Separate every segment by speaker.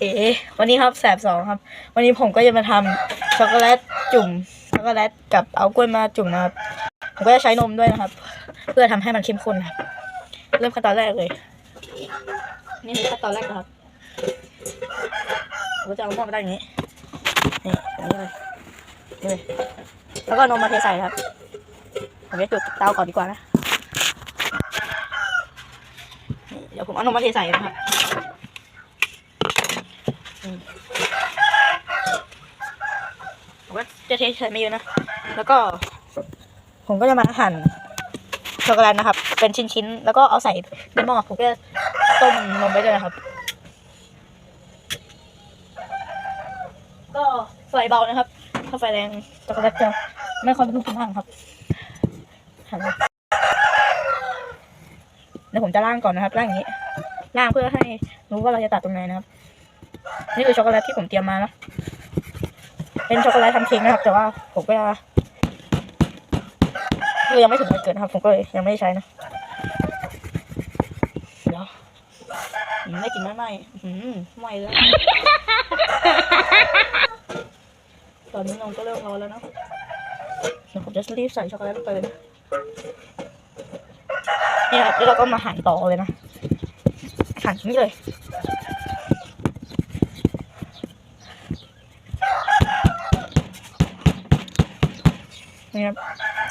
Speaker 1: เอ๋วันนี้ครับแสบสองครับ วันนี้ผมก็จะมาทำช็อกโกแลตจุ่มช็อกโกแลตกับเอากล้วยมาจุ่มนะครับ ผมก็จะใช้นมด้วยนะครับ เพื่อทำให้มันเข้มข้นครับ เริ่มขั้นตอนแรกเลย นี่คือขั้นตอนแรกนะครับผมจะเอาหม้อมาตั้งอย่างนี้ นี่อย่างนี้เลยนี่เลยแล้วก็นมมาเทใส่ครับ ผมจะจุดเตาก่อนดีกว่านะ เดี๋ยวผมเอานมมาเทใส่นะครับ ผมก็จะเทใส่ไม่เยอะนะ แล้วก็ ผมก็จะมาหั่นช็อกโกแลตนะครับ เป็นชิ้นๆ แล้วก็เอาใส่ในหม้อผมก็ต้มนมไปด้วยนะครับ ก็ไฟเบานะครับ ถ้าไฟแรงช็อกโกแลตจะไม่ค่อยเป็นลูกมากครับหั่นเลยเดี๋ยวผมจะล่างก่อนนะครับล่างอย่างนี้ล่างเพื่อให้รู้ว่าเราจะตัดตรงไหนนะครับ นี่คือช็อกโกแลตที่ผมเตรียมมาเนาะเป็นช็อกโกแลตทำเค้กนะครับ แต่ว่าผมก็คือยังไม่ถึงวันเกิดนะครับ ผมก็ยังไม่ได้ใช้นะเดี๋ยวไม่กินไม่ไหมอืมไหมแล้วตอนนี้นมก็เริ่มร้อนแล้วเนาะเดี๋ยวผมจะรีบใส่ช็อกโกแลตลงไปเลยนะนี่ครับแล้วเราก็มาหั่นต่อเลยนะหั่นอย่างนี้เลย นี่ครับ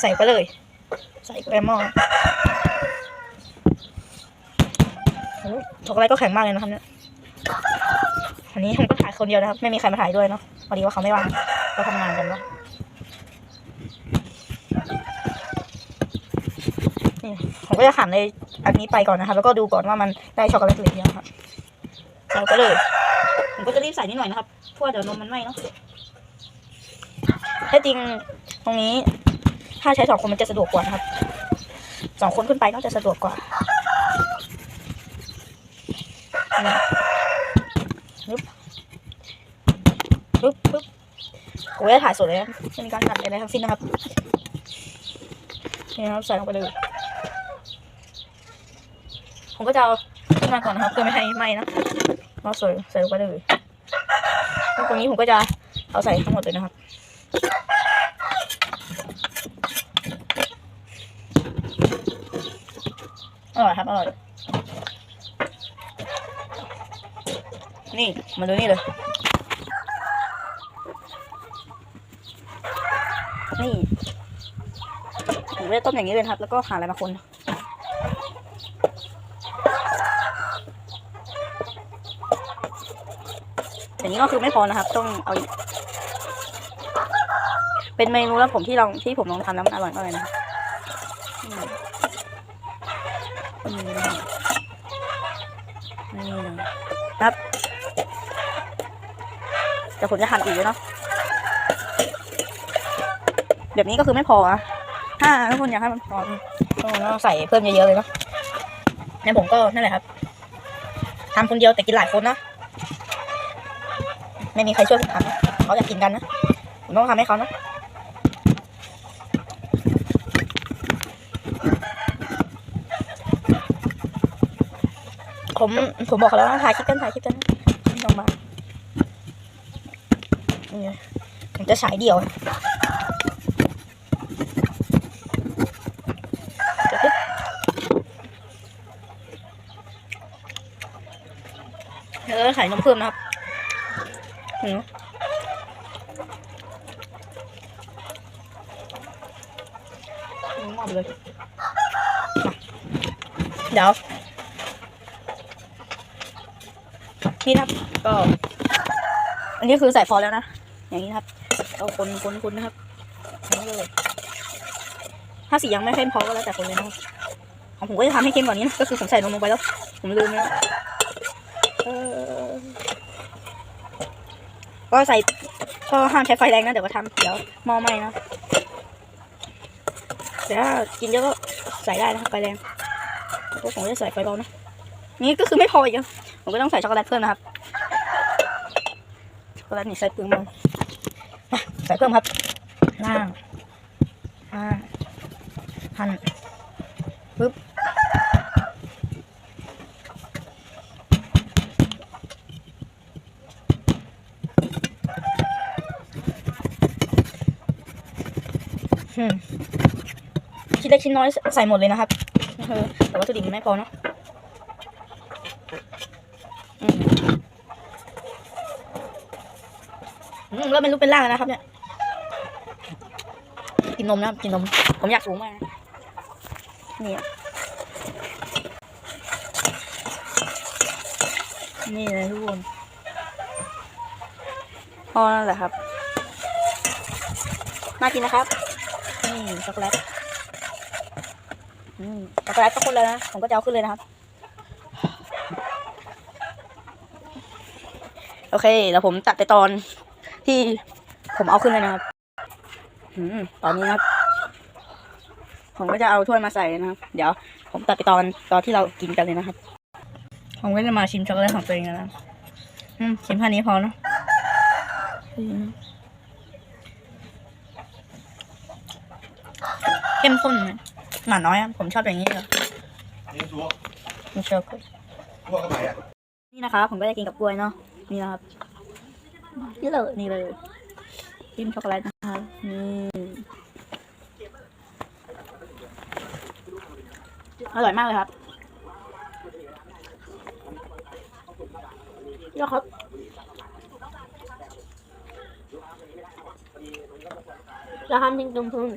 Speaker 1: ใส่ไปเลย ใส่ไปหม้อช็อกโกแลตก็แข็งมากเลยนะครับเนี่ยอันนี้ผมก็ถ่ายคนเดียวนะครับ ไม่มีใครมาถ่ายด้วยเนาะพอดีว่าเขาไม่ว่างเราทำงานกันเนาะนี่ผมก็จะหั่นในอันนี้ไปก่อนนะครับแล้วก็ดูก่อนว่ามันได้ช็อกโกแลตหรือยังครับใส่ไปเลย ผมก็จะรีบใส่นิดหน่อยนะครับเพราะว่าเดี๋ยวนมมันไหม้เนาะถ้าจริง ตรงนี้ ถ้าใช้สองคนมันจะสะดวกกว่านะครับสองคนขึ้นไปน่าจะสะดวกกว่านี่ปึ๊บปึ๊บปึ๊บผมจะถ่ายสดเลยนะไม่มีการตัดอะไรทั้งสิ้นนะครับนี่นะครับใส่ลงไปเลย ผมก็จะเอาขึ้นมาก่อนนะครับเพื่อไม่ให้ไหม้นะเราใส่ใส่ลงไปเลยแล้วตรงนี้ผมก็จะเอาใส่ทั้งหมดเลยนะครับ อร่อยครับอร่อยนี่มาดูนี่เลย นี่ผมจะต้มอย่างนี้เลยครับ แล้วก็หาอะไรมาคนอย่างนี้ก็คือไม่พอนะครับ ต้องเอาเป็นเมนูแล้วผมที่ลองที่ผมลองทำแล้วมันอร่อยมากเลยนะครับอืม นี่เลยนี่เลยครับเดี๋ยวผมจะหั่นอีกเนาะแบบนี้ก็คือไม่พออะถ้าทุกคนอยากให้มันพอก็ต้องใส่เพิ่มเยอะๆเลยเนาะในผมก็นั่นแหละครับทำคนเดียวแต่กินหลายคนนะไม่มีใครช่วยผมทำนเขาอยากกินกันนะผมต้องทำให้เขานะ ผมผมบอกเขาแล้วว่าถ่ายคลิปกันถ่ายคลิปกันไม่ต้องมานี่ไงผมจะฉายเดี่ยวเดี๋ยวปึ๊บเดี๋ยวเราใส่นมเพิ่มนะครับมอืมหมดเลยเดี๋ยว นี่นะครับ ก็ อันนี้คือใส่ฟอแล้วนะ อย่างนี้ครับเราคนคนคนนะครับนี้เลยถ้าสียังไม่เข้มพอก็แล้วแต่คนเลยนะครับของผมก็จะทำให้เข้มกว่านี้นะก็คือผมใส่นมลงไปแล้ว ผมลืมนะก็ใส่ก็ห้ามใช้ไฟแรงนะเดี๋ยวก็ทำเดี๋ยวมอไหม้นะแต่ถ้ากินเยอะก็ใส่ได้นะครับไฟแรงก็ผมจะใส่ไฟเบานะนี่ก็คือไม่พออีกอะ ผมก็ต้องใส่ช็อกโกแลตเพิ่มนะครับ ช็อกโกแลตนี่ใส่เพิ่มงมันใส่เพิ่มครับน่างล่าหันปึ๊บชิ้นเล็กชิ้นน้อยใส่หมดเลยนะครับแต่วัตถุดิบมันไม่พอเนาะ อืมแล้วเป็นรูปเป็นร่างแล้วนะครับ เนี่ย กินนมนะกินนม ผมอยากสูงมากนะนี่อะนี่เลยทุกคนพอแล้วแหละครับ น่ากินนะครับ นี่ช็อกโกแลตช็อกโกแลตก็ขึ้นเลยนะ ผมก็จะเอาขึ้นเลยนะครับ โอเค แล้วผมตัดไปตอน ที่ผมเอาขึ้นเลยนะครับอืมตอนนี้นะครับ ผมก็จะเอาถ้วยมาใส่นะครับ เดี๋ยว ผมตัดไปตอนตอนที่เรากินกันเลยนะครับ ผมก็จะมาชิมช็อกโกแลตของตัวเองแล้วนะอืมชิมแค่นี้พอเนอะอืมเข้มข้นไหมหวานน้อยอะผมชอบอย่างนี้เลย
Speaker 2: นี่ชัวร์
Speaker 1: ไม่ชอบ
Speaker 2: ชัวร์ก็ไปอะ
Speaker 1: นี่นะครับผมก็จะกินกับกล้วยเนาะนี่นะครับ นี่เลยนี่เลยจิ้มช็อกโกแลตนะครับนี่อร่อยมากเลยครับนี่ครับ
Speaker 3: เราทำจริงๆพึ่ง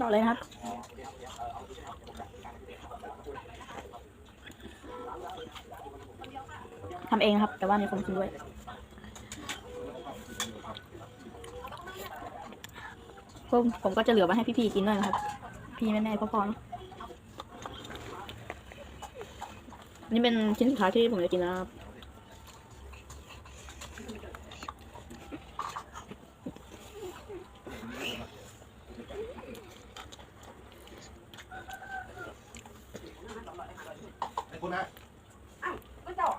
Speaker 1: ต่อเลยครับ ทำเองนะครับ แต่ว่ามีคนกินด้วยผมผมก็จะเหลือไว้ให้พี่ๆกินด้วยนะครับ พี่แม่ๆพ่อๆน,นี่เป็นชิ้นสุดท้ายที่ผมจะกินนะครับ
Speaker 2: ไอ้คุณนะไม่เหรอ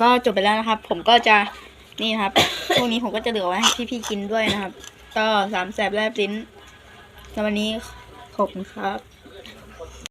Speaker 1: ก็จบไปแล้วนะครับ ผมก็จะนี่ครับ พวกนี้ผมก็จะเหลือไว้ให้พี่ๆกินด้วยนะครับ ก็สามแสบแลบลิ้นแล้ววันนี้ขอบคุณครับ